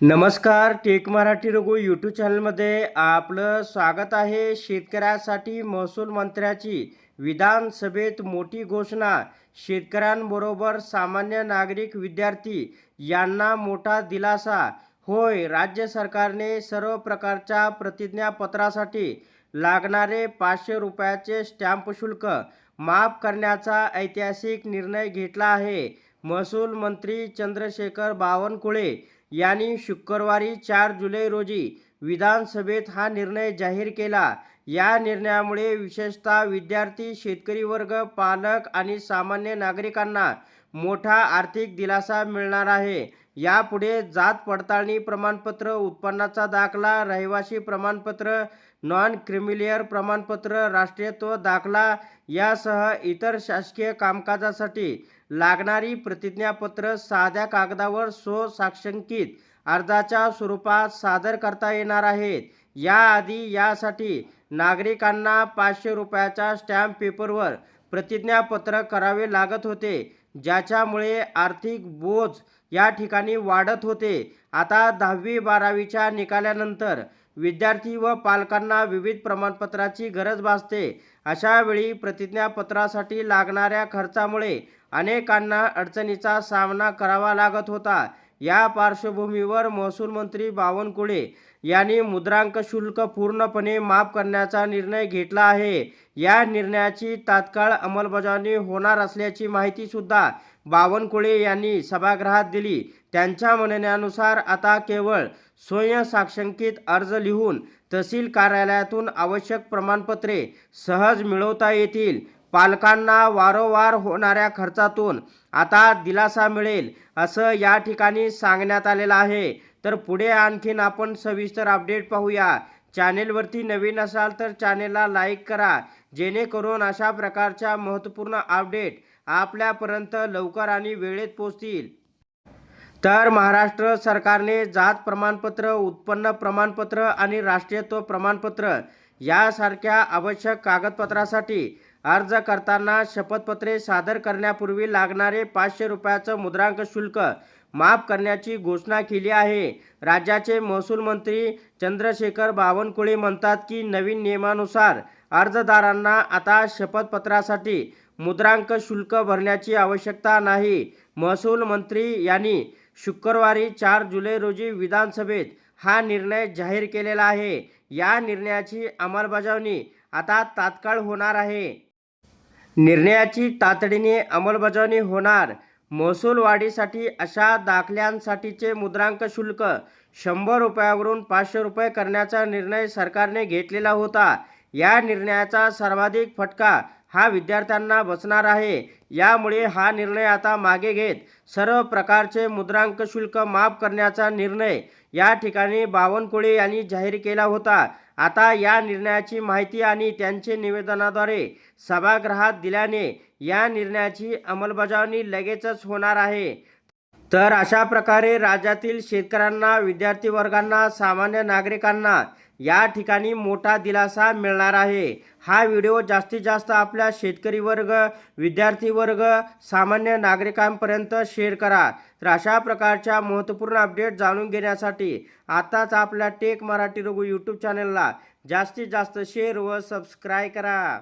नमस्कार take Marathi Raghu YouTube चॅनलमध्ये आपलं स्वागत आहे शेतकऱ्यासाठी महसूल मंत्र्याची विधानसभेत मोठी घोषणा. शेतकऱ्यांबरोबर सामान्य नागरिक विद्यार्थी यांना मोठा दिलासा. होय राज्य सरकारने सर्व प्रकारच्या प्रतिज्ञापत्रासाठी लागणारे पाचशे रुपयाचे स्टॅम्प शुल्क माफ करण्याचा ऐतिहासिक निर्णय घेतला आहे. महसूल मंत्री चंद्रशेखर बावनकुळे यांनी शुक्रवारी चार जुलै रोजी विधानसभेत हा निर्णय जाहीर केला. या निर्णयामुळे विशेषतः विद्यार्थी शेतकरी वर्ग पालक आणि सामान्य नागरिकांना मोठा आर्थिक दिलासा मिळणार आहे. यापुढे जात पडताळणी प्रमाणपत्र उत्पन्नाचा दाखला रहिवासी प्रमाणपत्र नॉन क्रिमिलियर प्रमाणपत्र राष्ट्रीयत्व दाखला यासह इतर शासकीय कामकाजासाठी लागणारी प्रतिज्ञापत्र साध्या कागदावर सो साक्षंकित अर्जाच्या स्वरूपात सादर करता येणार आहेत. याआधी यासाठी नागरिकांना पाचशे रुपयाच्या स्टॅम्प पेपरवर प्रतिज्ञापत्र करावे लागत होते. ज्याच्यामुळे आर्थिक बोज या ठिकाणी वाढत होते. आता दहावी बारावीच्या निकालानंतर विद्यार्थी व पालकांना विविध प्रमाणपत्राची गरज भासते. अशावेळी प्रतिज्ञापत्रासाठी लागणाऱ्या खर्चामुळे अनेकांना अडचणीचा सामना करावा लागत होता. या पार्श्वभूमीवर महसूल मंत्री बावनकुळे यांनी मुद्रांक शुल्क पूर्णपणे माफ करण्याचा निर्णय घेतला आहे. या निर्णयाची तात्काळ अंमलबजावणी होणार असल्याची माहितीसुद्धा बावनकुळे यांनी सभागृहात दिली. त्यांच्या म्हणण्यानुसार आता केवळ स्वयंसाक्षांकित अर्ज लिहून तहसील कार्यालयातून आवश्यक प्रमाणपत्रे सहज मिळवता येतील. पालकांना वारंवार होणाऱ्या खर्चातून आता दिलासा मिळेल असं या ठिकाणी सांगण्यात आलेलं आहे. तर पुढे आणखीन आपण सविस्तर अपडेट पाहूया. चॅनेलवरती नवीन असाल तर चॅनेलला लाईक करा जेणेकरून अशा प्रकारच्या महत्त्वपूर्ण अपडेट आपल्यापर्यंत लवकर आणि वेळेत पोचतील तर महाराष्ट्र सरकारने जात प्रमाणपत्र उत्पन्न प्रमाणपत्र आणि राष्ट्रीयत्व प्रमाणपत्र यासारख्या आवश्यक कागदपत्रासाठी अर्ज करताना शपथपत्रे सादर करण्यापूर्वी लागणारे पाचशे रुपयाचं मुद्रांक शुल्क माफ करण्याची घोषणा केली आहे. राज्याचे महसूल मंत्री चंद्रशेखर बावनकुळे म्हणतात की नवीन नियमानुसार अर्जदारांना आता शपथपत्रासाठी मुद्रांक शुल्क भरण्याची आवश्यकता नाही. महसूल मंत्री यांनी शुक्रवारी चार जुलै रोजी विधानसभेत हा निर्णय जाहीर केलेला आहे. या निर्णयाची अंमलबजावणी आता तात्काळ होणार आहे. निर्णयाची तातडीने अंमलबजावणी होणार. महसूल वाढीसाठी अशा दाखल्यांसाठीचे मुद्रांक शुल्क शंभर रुपयावरून पाचशे रुपये करण्याचा निर्णय सरकारने घेतलेला होता. या निर्णयाचा सर्वाधिक फटका हा विद्यार्थ्यांना बसणार आहे. यामुळे हा निर्णय आता मागे घेत सर्व प्रकारचे मुद्रांक शुल्क माफ करण्याचा निर्णय या ठिकाणी बावनकुळे यांनी जाहीर केला होता. आता या निर्णयाची माहिती आणि त्यांचे निवेदनाद्वारे सभागृहात दिल्याने या निर्णयाची अंमलबजावणी लगेचच होणार आहे. तर अशा प्रकारे राज्यातील शेतकऱ्यांना विद्यार्थी वर्गांना सामान्य नागरिकांना या ठिकाणी मोठा दिलासा मिळणार आहे. हा व्हिडिओ जास्तीत जास्त आपल्या शेतकरी वर्ग विद्यार्थी वर्ग सामान्य नागरिकांपर्यंत शेअर करा. तर अशा प्रकारच्या महत्त्वपूर्ण अपडेट जाणून घेण्यासाठी आताच आपल्या टेक मराठी रघु यूट्यूब चॅनलला जास्तीत जास्त शेअर व सबस्क्राईब करा.